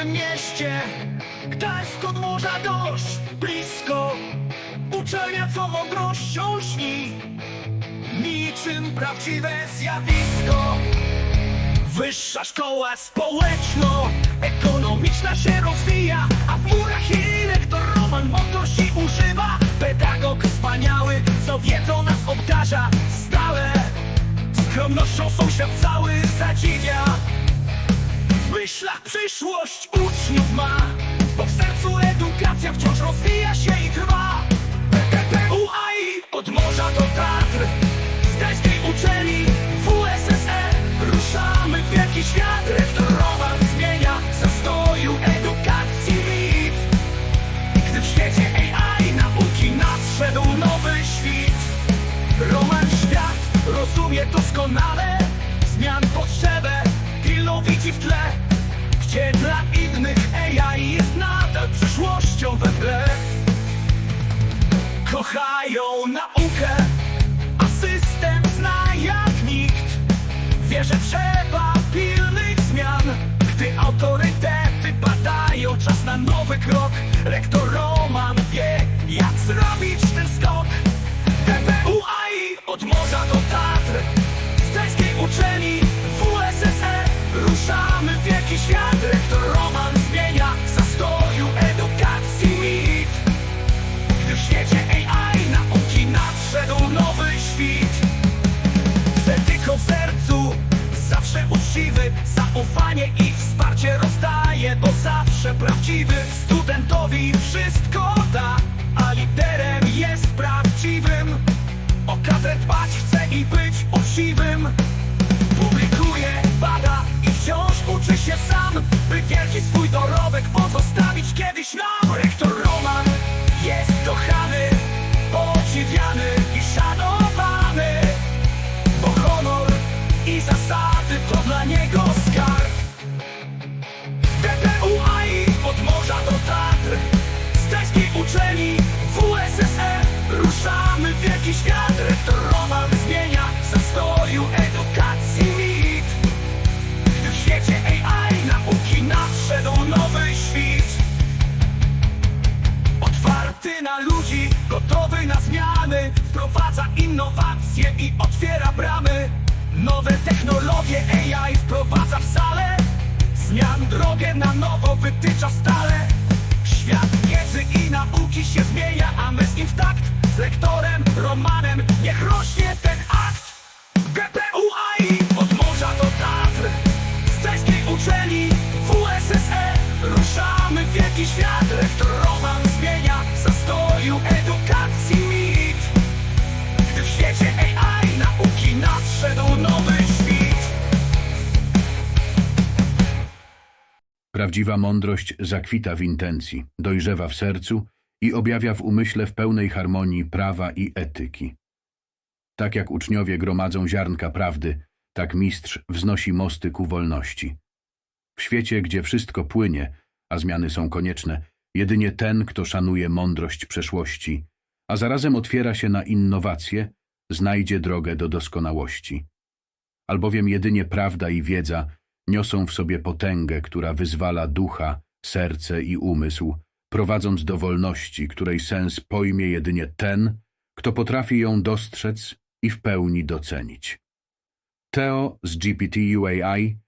Starym mieście. Gdańsk od morza dość blisko Uczelnia co mądrością śni. Niczym prawdziwe zjawisko. Wyższa szkoła społeczno-ekonomiczna się rozwija A w murach jej lektor Roman mądrości używa. Pedagog wspaniały, co wiedzą nas obdarza. Stale skromnością sąsiad cały zadziwia myślach przyszłość uczniów ma Bo w sercu edukacja wciąż rozwija się i trwa. PPUAI od morza do Tatr Z gdańskiej uczelni WSSE Ruszamy w wielki świat Rektor Roman zmienia zastoju edukacji mit. Gdy w świecie AI nauki nadszedł nowy świt Roman świat rozumie doskonale Zmian potrzebę. Pilną widzi w tle AI jest nadal przyszłością we tle. Kochają naukę, a system zna jak nikt. Wie, że trzeba pilnych zmian Gdy autorytety badają czas na nowy krok świecie AI nauki nadszedł nowy świt? Z etyką w sercu Zawsze uczciwy Zaufanie i wsparcie rozdaje Bo zawsze prawdziwy Studentowi wszystko da A liderem gotowy na zmiany Wprowadza innowacje i otwiera bramy. Nowe technologie AI wprowadza w salę Zmian drogę na nowo wytycza stale. Świat wiedzy i nauki się zmienia, a my z nim w takt. Z lektorem Romanem niech rośnie ten akt. GPUAI od morza do Tatr. Z gdańskiej uczelni WSSE Ruszamy w wielki świat. Rektor Roman Prawdziwa mądrość zakwita w intencji, dojrzewa w sercu i objawia w umyśle w pełnej harmonii prawa i etyki. Tak jak uczniowie gromadzą ziarnka prawdy, tak mistrz wznosi mosty ku wolności. W świecie, gdzie wszystko płynie, a zmiany są konieczne, jedynie ten, kto szanuje mądrość przeszłości, a zarazem otwiera się na innowacje, znajdzie drogę do doskonałości. Albowiem jedynie prawda i wiedza niosą w sobie potęgę, która wyzwala ducha, serce i umysł, prowadząc do wolności, której sens pojmie jedynie ten, kto potrafi ją dostrzec i w pełni docenić. Teo z GPT UAI